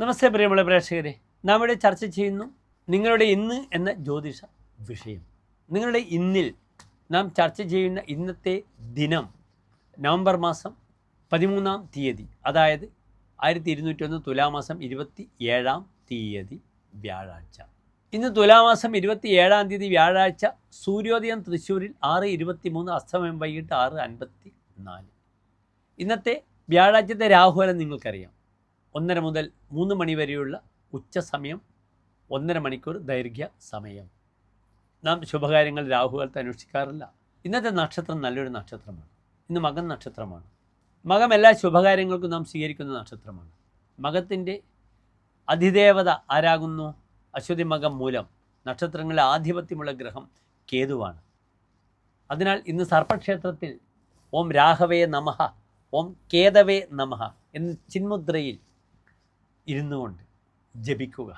നമസ്തേ പ്രിയമുള്ള പ്രേക്ഷകരെ. നാം ഇവിടെ ചർച്ച ചെയ്യുന്നു നിങ്ങളുടെ ഇന്ന് എന്ന ജ്യോതിഷ വിഷയം. നിങ്ങളുടെ ഇന്നിൽ നാം ചർച്ച ചെയ്യുന്ന ഇന്നത്തെ ദിനം നവംബർ മാസം പതിമൂന്നാം തീയതി. അതായത് ആയിരത്തി ഇരുന്നൂറ്റൊന്ന് തുലാമാസം ഇരുപത്തി ഏഴാം തീയതി വ്യാഴാഴ്ച. ഇന്ന് തുലാമാസം ഇരുപത്തി ഏഴാം തീയതി വ്യാഴാഴ്ച സൂര്യോദയം തൃശ്ശൂരിൽ ആറ് ഇരുപത്തി മൂന്ന് അസ്തമയം വൈകിട്ട് ആറ് അൻപത്തി നാല് ഇന്നത്തെ വ്യാഴാഴ്ചത്തെ രാഹുലം നിങ്ങൾക്കറിയാം ഒന്നര മുതൽ മൂന്ന് മണി വരെയുള്ള ഉച്ച സമയം ഒന്നര മണിക്കൂർ ദൈർഘ്യ സമയം. നാം ശുഭകാര്യങ്ങൾ രാഹുകാലത്ത് അന്വേഷിക്കാറില്ല. ഇന്നത്തെ നക്ഷത്രം നല്ലൊരു നക്ഷത്രമാണ്. ഇന്ന് മകൻ നക്ഷത്രമാണ്. മകം എല്ലാ ശുഭകാര്യങ്ങൾക്കും നാം സ്വീകരിക്കുന്ന നക്ഷത്രമാണ്. മകത്തിന്റെ അതിദേവത ആരാകുന്നു? അശ്വതി മകം മൂലം നക്ഷത്രങ്ങളിലെ ആധിപത്യമുള്ള ഗ്രഹം കേതുവാണ്. അതിനാൽ ഇന്ന് സർപ്പക്ഷേത്രത്തിൽ ഓം രാഘവേ നമഹ ഓം കേതവേ നമഹ എന്ന് ചിന്മുദ്രയിൽ ഇരുന്നു കൊണ്ട് ജപിക്കുക.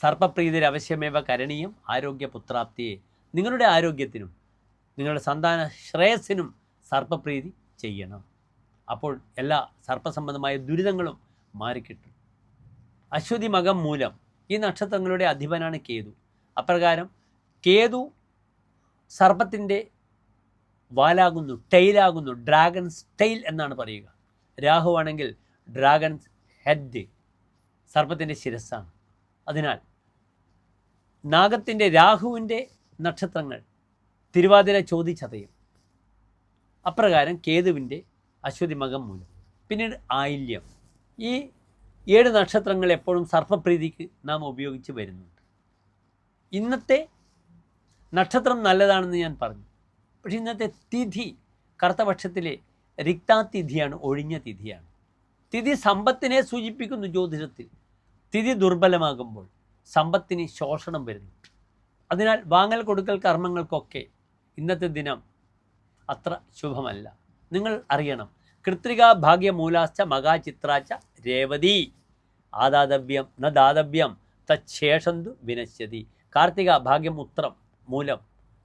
സർപ്പപ്രീതിയിൽ അവശ്യമേവ കരണീയം ആരോഗ്യപുത്രാപ്തിയെ. നിങ്ങളുടെ ആരോഗ്യത്തിനും നിങ്ങളുടെ സന്താന ശ്രേയസ്സിനും സർപ്പപ്രീതി ചെയ്യണം. അപ്പോൾ എല്ലാ സർപ്പസംബന്ധമായ ദുരിതങ്ങളും മാറിക്കിട്ടും. അശ്വതി മകം മൂലം ഈ നക്ഷത്രങ്ങളുടെ അധിപനാണ് കേതു. അപ്രകാരം കേതു സർപ്പത്തിന്റെ വാലാകുന്നു ടൈലാകുന്നു ഡ്രാഗൺസ് ടെയിൽ എന്നാണ് പറയുക. രാഹു ആണെങ്കിൽ ഡ്രാഗൺസ് ഹെഡ്. സർപ്പത്തിന്റെ ശിരസ്സാണ്. അതിനാൽ നാഗത്തിന്റെ രാഹുവിന്റെ നക്ഷത്രങ്ങൾ തിരുവാതിര ചോദിച്ചതയും അപ്രകാരം കേതുവിന്റെ അശ്വതി മകം മൂലം. പിന്നീട് ആയില്യം. ഈ ഏഴ് നക്ഷത്രങ്ങൾ എപ്പോഴും സർപ്പപ്രീതിക്ക് നാം ഉപയോഗിച്ച് വരുന്നുണ്ട്. ഇന്നത്തെ നക്ഷത്രം നല്ലതാണെന്ന് ഞാൻ പറഞ്ഞു. പക്ഷേ ഇന്നത്തെ തിഥി കറുത്തപക്ഷത്തിലെ രിക്താതിഥിയാണ് ഒഴിഞ്ഞ തിഥിയാണ്. തിഥി സമ്പത്തിനെ സൂചിപ്പിക്കുന്നു ജ്യോതിഷത്തിൽ. തിഥി ദുർബലമാകുമ്പോൾ സമ്പത്തിന് ശോഷണം വരുന്നു. അതിനാൽ വാങ്ങൽ കൊടുക്കൽ കർമ്മങ്ങൾക്കൊക്കെ ഇന്നത്തെ ദിനം അത്ര ശുഭമല്ല. നിങ്ങൾ അറിയണം. കൃത്രിക ഭാഗ്യമൂലാശ്ച മകാചിത്രാച്ച രേവതി. ആദാതവ്യം ന ദാതവ്യം തച്ഛേഷന്തു വിനശ്യതി. കാർത്തിക ഭാഗ്യം ഉത്രം മൂലം.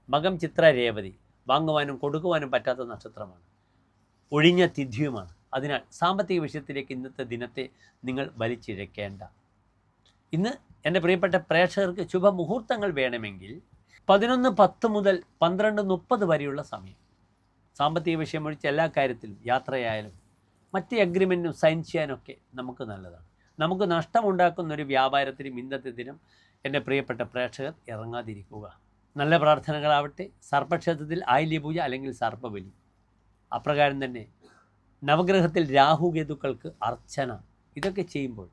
മകം ചിത്ര രേവതി. വാങ്ങുവാനും കൊടുക്കുവാനും പറ്റാത്ത നക്ഷത്രമാണ്. ഒഴിഞ്ഞ തിഥിയുമാണ്. അതിനാൽ സാമ്പത്തിക വിഷയത്തിലേക്ക് ഇന്നത്തെ ദിനത്തെ നിങ്ങൾ വലിച്ചിഴക്കേണ്ട. ഇന്ന് എന്റെ പ്രിയപ്പെട്ട പ്രേക്ഷകർക്ക് ശുഭമുഹൂർത്തങ്ങൾ വേണമെങ്കിൽ പതിനൊന്ന് പത്ത് മുതൽ പന്ത്രണ്ട് മുപ്പത് വരെയുള്ള സമയം. സാമ്പത്തിക വിഷയം ഒഴിച്ച് എല്ലാ കാര്യത്തിലും യാത്രയായാലും മറ്റ് അഗ്രിമെന്റും സൈൻ ചെയ്യാനൊക്കെ നമുക്ക് നല്ലതാണ്. നമുക്ക് നഷ്ടമുണ്ടാക്കുന്ന ഒരു വ്യാപാരത്തിനും ഇന്നത്തെ ദിനം എന്റെ പ്രിയപ്പെട്ട പ്രേക്ഷകർ ഇറങ്ങാതിരിക്കുക. നല്ല പ്രാർത്ഥനകളാവട്ടെ. സർപ്പക്ഷേത്രത്തിൽ ആയില്യപൂജ അല്ലെങ്കിൽ സർപ്പബലി. അപ്രകാരം തന്നെ നവഗ്രഹത്തിൽ രാഹുകേതുക്കൾക്ക് അർച്ചന. ഇതൊക്കെ ചെയ്യുമ്പോൾ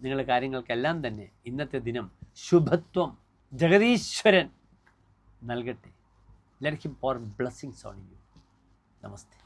നിങ്ങളുടെ കാര്യങ്ങൾക്കെല്ലാം തന്നെ ഇന്നത്തെ ദിനം ശുഭത്വം ജഗതീശ്വരൻ നൽകട്ടെ. Let him pour blessings on you namaste